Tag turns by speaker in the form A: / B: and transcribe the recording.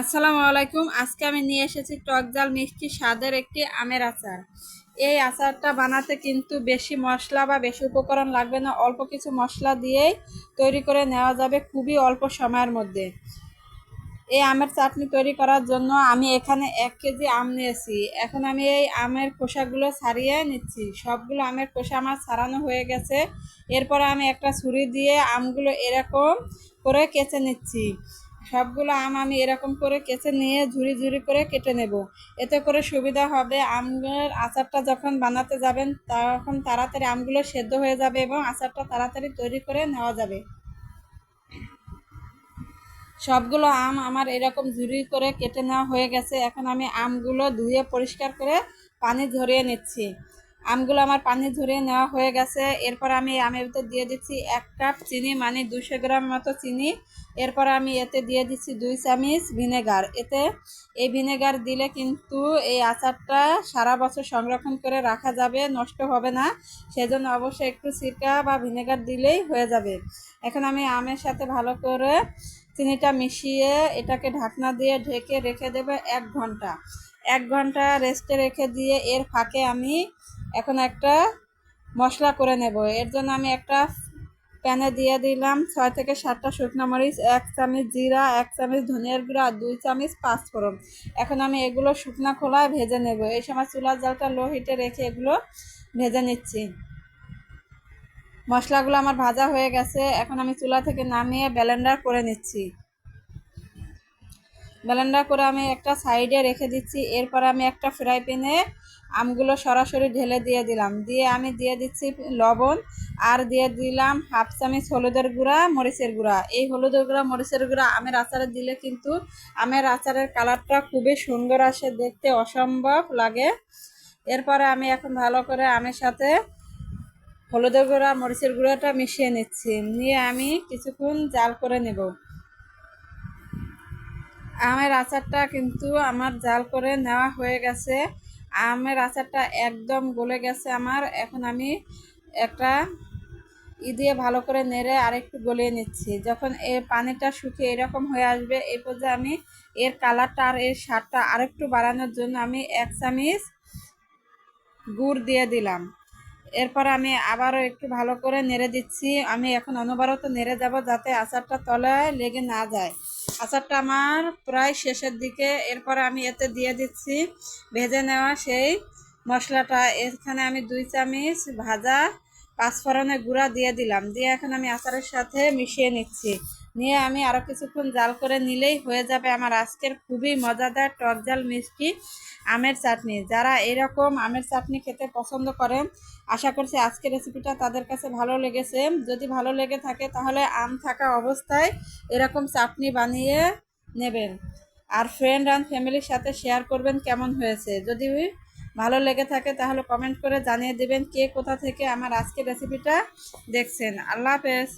A: আসসালামু আলাইকুম। আজকে আমি নিয়ে এসেছি টক জাল মিষ্টি স্বাদের একটি আমের আচার। এই আচারটা বানাতে কিন্তু বেশি মশলা বা বেশি উপকরণ লাগবে না। অল্প কিছু মশলা দিয়েই তৈরি করে নেওয়া যাবে খুবই অল্প সময়ের মধ্যে। এই আমের চাটনি তৈরি করার জন্য আমি এখানে এক কেজি আম নিয়েছি। এখন আমি এই আমের খোসাগুলো ছাড়িয়ে নিচ্ছি। সবগুলো আমের খোসা আমার ছাড়ানো হয়ে গেছে। এরপরে আমি একটা ছুরি দিয়ে আমগুলো এরকম করে কেচে নিচ্ছি। সবগুলো আম আমি এরকম করে কেচে নিয়ে ঝুড়ি ঝুড়ি করে কেটে নেব। এতে করে সুবিধা হবে আমের আচারটা যখন বানাতে যাবেন তখন তাড়াতাড়ি আমগুলো সেদ্ধ হয়ে যাবে এবং আচারটা তাড়াতাড়ি তৈরি করে নেওয়া যাবে। সবগুলো আম আমার এরকম ঝুড়ি করে কেটে নেওয়া হয়ে গেছে। এখন আমি আমগুলো ধুয়ে পরিষ্কার করে পানি ঝরিয়ে নিচ্ছি। আমগুলো আমার পানি ঝরিয়ে নেওয়া হয়ে গেছে। এরপর আমি আমের ভিতর দিয়ে দিচ্ছি এক কাপ চিনি মানে দুশো গ্রাম মতো চিনি। এরপর আমি এতে দিয়ে দিচ্ছি দুই চামচ ভিনেগার। এতে এই ভিনেগার দিলে কিন্তু এই আচারটা সারা বছর সংরক্ষণ করে রাখা যাবে, নষ্ট হবে না। সেজন্য অবশ্যই একটু সিরকা বা ভিনেগার দিলেই হয়ে যাবে। এখন আমি আমের সাথে ভালো করে চিনিটা মিশিয়ে এটাকে ঢাকনা দিয়ে ঢেকে রেখে দেবে এক ঘণ্টা। এক ঘণ্টা রেস্টে রেখে দিয়ে এর ফাঁকে আমি এখন একটা মশলা করে নেব। এর জন্য আমি একটা প্যানে দিয়ে দিলাম ছয় থেকে সাতটা শুকনো মরিচ, এক চামচ জিরা, এক চামচ ধনিয়ার গুঁড়া, দুই চামচ পাঁচফোড়ন। এখন আমি এগুলো শুকনা খোলায় ভেজে নেব। এই সময় চুলার জালটা লো হিটে রেখে এগুলো ভেজে নিচ্ছি। মশলাগুলো আমার ভাজা হয়ে গেছে। এখন আমি চুলা থেকে নামিয়ে ব্লেন্ডার করে নিচ্ছি। ব্লেন্ডার করে আমি একটা সাইডে রেখে দিচ্ছি। এরপর আমি একটা ফ্রাই প্যানে আমগুলো সরাসরি ঢেলে দিয়ে দিলাম। দিয়ে আমি দিয়ে দিচ্ছি লবণ আর দিয়ে দিলাম হাফ চামচ হলুদের গুঁড়া, মরিচের গুঁড়া। এই হলুদের গুঁড়া, মরিচের গুঁড়া আমের আচারে দিলে কিন্তু আমের আচারের কালারটা খুবই সুন্দর আসে, দেখতে অসম্ভব লাগে। এরপরে আমি এখন ভালো করে আমের সাথে হলুদের গুঁড়া, মরিচের গুঁড়াটা মিশিয়ে নিচ্ছি। নিয়ে আমি কিছুক্ষণ জাল করে নেব। আমের আচারটা কিন্তু আমার জাল করে নেওয়া হয়ে গেছে। আমের আচারটা একদম গলে গেছে আমার। এখন আমি একটা ই দিয়ে ভালো করে নেড়ে আরেকটু গলিয়ে নিচ্ছি। যখন এর পানিটা শুকিয়ে এরকম হয়ে আসবে এই পর্যায়ে আমি এর কালারটা আর এর স্বাদটা আরেকটু বাড়ানোর জন্য আমি এক চামিচ গুড় দিয়ে দিলাম। এরপর আমি আবারও একটু ভালো করে নেড়ে দিচ্ছি। আমি এখন অনবরত নেড়ে যাব যাতে আচারটা তলায় লেগে না যায়। আচারটা আমার প্রায় শেষের দিকে। এরপর আমি এতে দিয়ে দিচ্ছি ভেজে নেওয়া সেই মশলাটা। এখানে আমি দুই চামচ ভাজা পাঁচফোড়নের গুঁড়া দিয়ে দিলাম। দিয়ে এখন আমি আচারের সাথে মিশিয়ে নিচ্ছি। নিয়ে আমি আরও কিছুক্ষণ জাল করে নিলেই হয়ে যাবে আমার আজকের খুবই মজাদার টক জাল মিষ্টি আমের চাটনি। যারা এরকম আমের চাটনি খেতে পছন্দ করেন, আশা করছি আজকের রেসিপিটা তাদের কাছে ভালো লেগেছে। যদি ভালো লেগে থাকে তাহলে আম থাকা অবস্থায় এরকম চাটনি বানিয়ে নেবেন। আর ফ্রেন্ড অ্যান্ড ফ্যামিলির সাথে শেয়ার করবেন কেমন হয়েছে। যদি ভালো লেগে থাকে তাহলে কমেন্ট করে জানিয়ে দেবেন কে কোথা থেকে আমার আজকের রেসিপিটা দেখছেন। আল্লাহ হাফেজ।